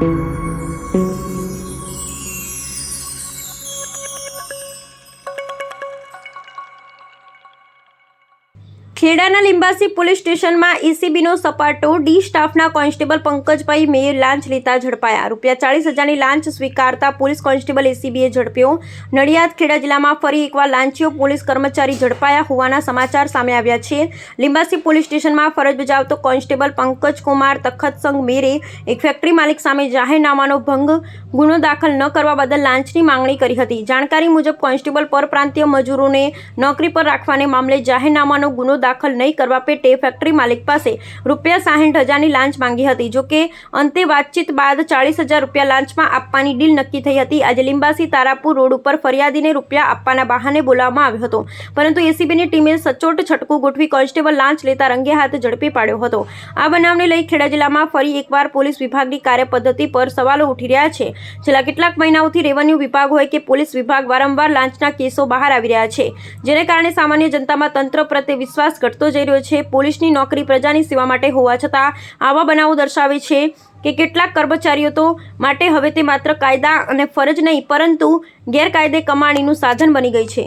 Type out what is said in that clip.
thank you ખેડાના Limbasi police સ્ટેશનમાં એસીબીનો સપાટો, ડી સ્ટાફના કોન્સ્ટેબલ પંકજભાઈ મેયર લાંચ લેતા ઝડપાયા. રૂપિયા ચાળીસ હજારની લાંચ સ્વીકારતા પોલીસ કોન્સ્ટેબલ એસીબીએ ઝડપ્યો. નડિયાદ, ખેડા જિલ્લામાં ફરી એકવાર લાંચીઓ પોલીસ કર્મચારી ઝડપાયા હોવાના સમાચાર સામે આવ્યા છે. લિંબાસી પોલીસ સ્ટેશનમાં ફરજ બજાવતો કોન્સ્ટેબલ પંકજ કુમાર તખતસંગ મેરે એક ફેક્ટરી માલિક સામે જાહેરનામાનો ભંગ, ગુનો દાખલ ન કરવા બદલ લાંચની માંગણી કરી હતી. જાણકારી મુજબ કોન્સ્ટેબલ પરપ્રાંતીય મજૂરોને નોકરી પર રાખવાને મામલે જાહેરનામાનો ગુનો દાખલ નહીં કરવા પેટે ફેક્ટરી માલિક પાસે રૂપિયા સાહીઠ હજારની લાંચ માંગી હતી. જોકે અંતે વાતચીત બાદ ચાળીસ હજાર રૂપિયા લાંચમાં આપવાની ડીલ નક્કી થઈ હતી. આજે લીંબાસી તારાપુર રોડ ઉપર ફરિયાદીને રૂપિયા આપવાના બહાને બોલાવવામાં આવ્યો હતો. પરંતુ એસીબીની ટીમે સચોટ છટકું ગોઠવી કોન્સ્ટેબલ લાંચ લેતા રંગે હાથ ઝડપી પાડ્યો હતો. આ બનાવને લઈ ખેડા જિલ્લામાં ફરી એકવાર પોલીસ વિભાગની કાર્યપદ્ધતિ પર સવાલો ઉઠી રહ્યા છે. છેલ્લા કેટલાક મહિનાઓથી રેવન્યુ વિભાગ હોય કે પોલીસ વિભાગ વારંવાર લાંચના કેસો બહાર આવી રહ્યા છે. જેને કારણે સામાન્ય જનતામાં તંત્ર પ્રત્યે વિશ્વાસ ઘટતો જઈ રહ્યો છે. પોલીસની નોકરી પ્રજાની સેવા માટે હોવા છતાં આવા બનાવો દર્શાવે છે કે કેટલાક કર્મચારીઓ તો માટે હવે તે માત્ર કાયદા અને ફરજ નહીં, પરંતુ ગેરકાયદે કમાણીનું સાધન બની ગઈ છે.